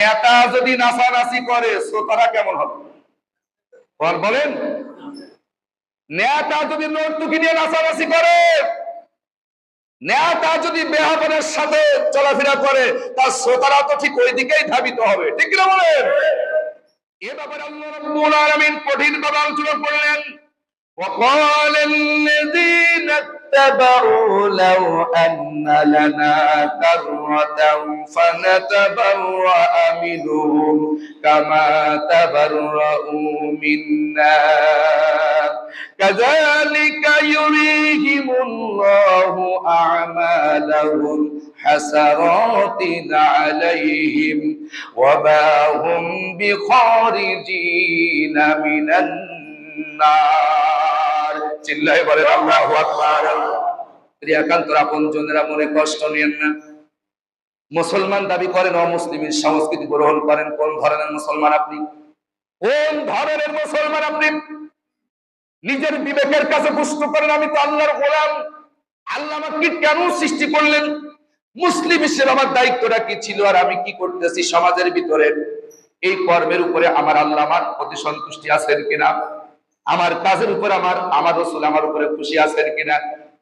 নেতা যদি নাচানাচি করে শ্রোতারা কেমন হবে বল বলেন নেতা যদি নর্তুকি নিয়ে নাচানাচি করে নেতা যদি বেহাপনের সাথে চলাফেরা করে তার শ্রোতারা তো ঠিক ওই দিকেই ধাবিত হবে ঠিক কিনা বলেন এ ব্যাপারে আল্লাহ রাব্বুল আলামিন কঠিন ভাবে আলোচনা করলেন وقال الذين اتبعوا لو أن لنا كرة فنتبرأ منهم كما تبرأوا منا. كذلك يريهم الله أعمالهم حسرات عليهم وما هم بخارجين من النار. চিল্লাই বলেন, আল্লাহু আকবার। একান্তর আপন জনেরা মনে কষ্ট নিয়েন না। মুসলমান দাবি করেন, অমুসলিমের সংস্কৃতি গ্রহণ করেন। কোন ধরনের মুসলমান আপনি? কোন ধরনের মুসলমান আপনি? নিজের বিবেকের কাছে প্রশ্ন করেন, আমি তো আল্লাহর গোলাম। আল্লাহ আমাকে কেন সৃষ্টি করলেন? মুসলিম হিসেবে আমার দায়িত্বটা কি ছিল আর আমি কি করতেছি সমাজের ভিতরে? এই কর্মের উপরে আমার আল্লাহ আমার প্রতি সন্তুষ্টি আছেন কিনা? আমার কাজের উপর আমার আমার রসুল আমার উপরে খুশি আছেন কিনা?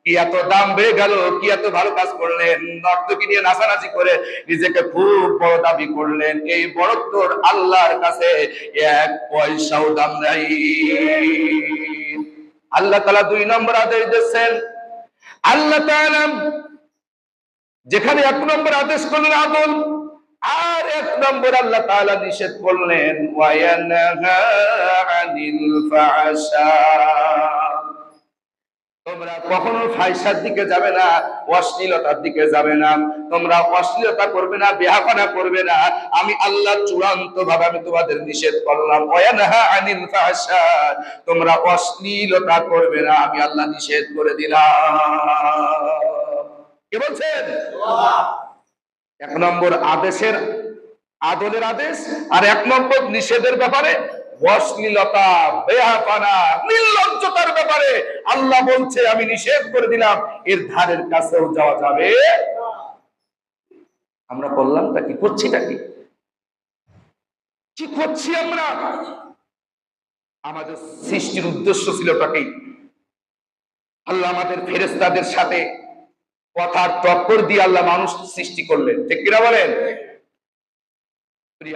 কি এত দাম বেড়ে গেল? কি এত ভালো কাজ করলেন? নর্তকি নিয়ে নাচানাচি করে নিজেকে খুব বড় দাবি করলেন। এই বড়ত্বর আল্লাহর কাছে এক পয়সাও দাম নাই। আল্লাহ তালা দুই নম্বর আদেশ দিচ্ছেন আল্লাহ যেখানে এক নম্বর আদেশ করলেন আদল আর এক নম্বর আল্লাহ তাআলা নিষেধ করলেন তোমরা কখনো ফাইসার দিকে যাবে না, অশ্লীলতার দিকে যাবে না। তোমরা অশ্লীলতা করবে না করবে না। আমি আল্লাহ চূড়ান্ত ভাবে আমি তোমাদের নিষেধ করলাম ওয়ানহা আনিল ফাহশা। তোমরা অশ্লীলতা করবে না, আমি আল্লাহ নিষেধ করে দিলাম। কে বলছেন? এক নম্বর আদেশের আদলের আদেশ আর এক নম্বর নিষেধের ব্যাপারে অশ্লীলতা বেহাপানা নির্লজ্জতার ব্যাপারে আল্লাহ বলছে, আমি নিষেধ করে দিলাম, এর ধারের কাছেও যাওয়া যাবে আমরা বললামটা কি, করছিটা কি? কি করছি আমরা? আমাদের সৃষ্টির উদ্দেশ্য ছিল তাকেই। আল্লাহ আমাদের ফেরেস্তাদের সাথে কথার টক্কর দিয়ে আল্লাহ মানুষ সৃষ্টি করলেন। ঠিক কিনা বলেন?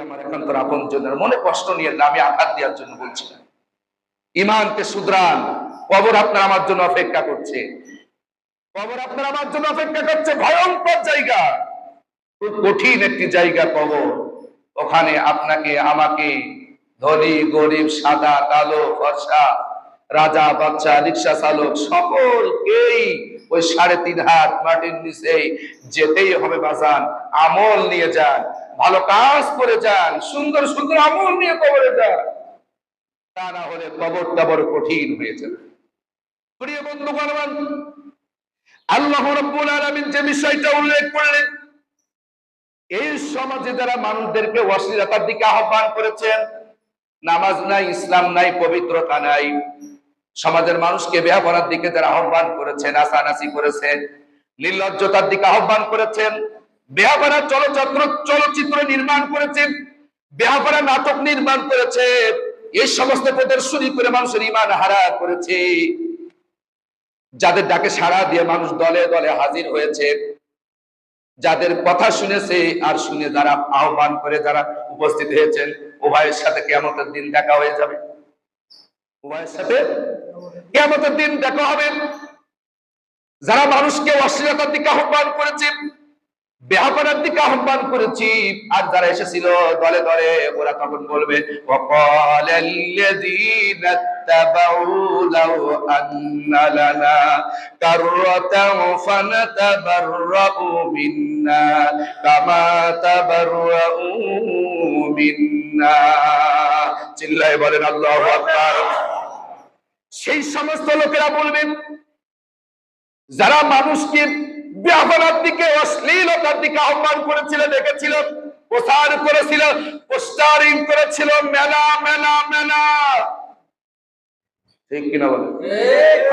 আমার একান্তর আপন জনের মনে কষ্ট নিয়ে আমি আঘাত দেওয়ার জন্য বলছি না। ইমানকে সুদ্রান কবর আপনার আমার জন্য অপেক্ষা করছে। কবর আপনার আমার জন্য অপেক্ষা করছে। ভয়ঙ্কর জায়গা। খুব কঠিন একটি জায়গা কবর। ওখানে আপনাকে, আমাকে ধনী, গরিব, সাদা, কালো, ফর্সা, রাজা বাচ্চা রিক্সা চালক, সকলকেই ওই সাড়ে তিন হাত মাটির নিচে যেতেই হবে বাজান, আমল নিয়ে যান, ভালো কাজ করে যান, সুন্দর সুন্দর আমল নিয়ে কবরে যান। তা না হলে কবরটা বড় কঠিন হয়ে যাবে। প্রিয় বন্ধু গণমান আল্লাহ রব্বুল আলামিন যে বিষয়টা উল্লেখ করলেন, এই সমাজে যারা মানুষদেরকে অশ্লীলতার দিকে আহ্বান করেছেন, নামাজ নাই, ইসলাম নাই, পবিত্রতা নাই সমাজের মানুষকে বেহা করার দিকে যারা আহ্বান করেছেন আসানাসি করেছেন, নির্লজ্জতার দিকে আহ্বান করেছেন বেহাপাড়া চলচ্চিত্র চলচ্চিত্র নির্মাণ করেছেন বেহাপাড়া নাটক নির্মাণ করেছে এই সমস্ত প্রদর্শনী করে মানুষের ইমান হারা করেছে। যাদের ডাকে সাড়া দিয়ে মানুষ দলে দলে হাজির হয়েছে, যাদের কথা শুনেছে আর শুনে যারা আহ্বান করে যারা উপস্থিত হয়েছেন, উভয়ের সাথে কেমতের দিন দেখা হয়ে যাবে। কেমতের দিন দেখা হবে। যারা মানুষকে অশ্লীলতার দিকে আহ্বান করেছে বেহাপার দিকে আহ্বান করেছি, আর যারা এসেছিল দলে দলে, ওরা তখন বলবে চিল্লাই বলেন আল্লাহ সেই সমস্ত লোকেরা বলবেন যারা মানুষকে ব্যাপারার দিকে অশ্লীলতার দিকে আহ্বান করেছিল দেখেছিল প্রচার করেছিল পোস্টারিং করেছিল মেলা মেলা মেলা। ঠিক কিনা বলে?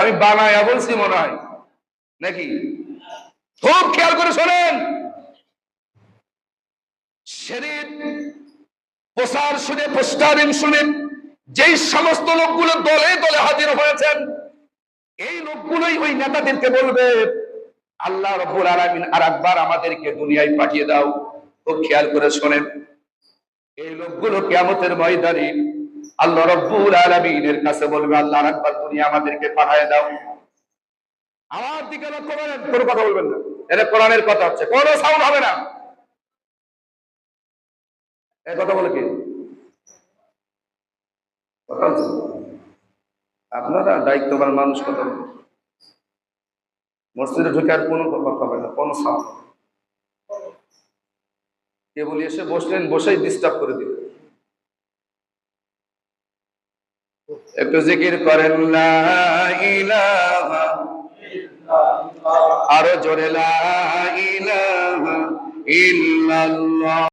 আমি বানায়া বলছি মনে হয়। নাকি? খুব খেয়াল করে শোনেন। শরীর প্রসার শুনে পোস্টারিং শুনে যেই সমস্ত লোকগুলো দলে দলে হাজির হয়েছেন, এই লোকগুলোই ওই নেতাদেরকে বলবে, আল্লাহ রব্বুল আলামিন আর একবার আমাদেরকে দুনিয়ায় পাঠিয়ে দাও। তো খেয়াল করে শোনেন, এই লোকগুলো কিয়ামতের ময়দানে আল্লাহ রব্বুল আলামিনের কাছে বলবে, আল্লাহ আর একবার দুনিয়া আমাদেরকে পাঠিয়ে দাও। আমার দিকে লক্ষ্য করেন, কোনো কথা বলবেন না। এটা কোরআনের কথা হচ্ছে, কোনো সাউন্ড হবে না। এ কথা বলে কি? আপনারা দায়িত্ববান মানুষ কথা বলেন মসজিদে ঢুকে আর কোনো কথা হবে না, কোনো সাউন্ড কে বলি এসে বসলেন, বসেই ডিস্টার্ব করে দিল একটু জিকির করেন আরও জোরে ইল্লাল্লাহ।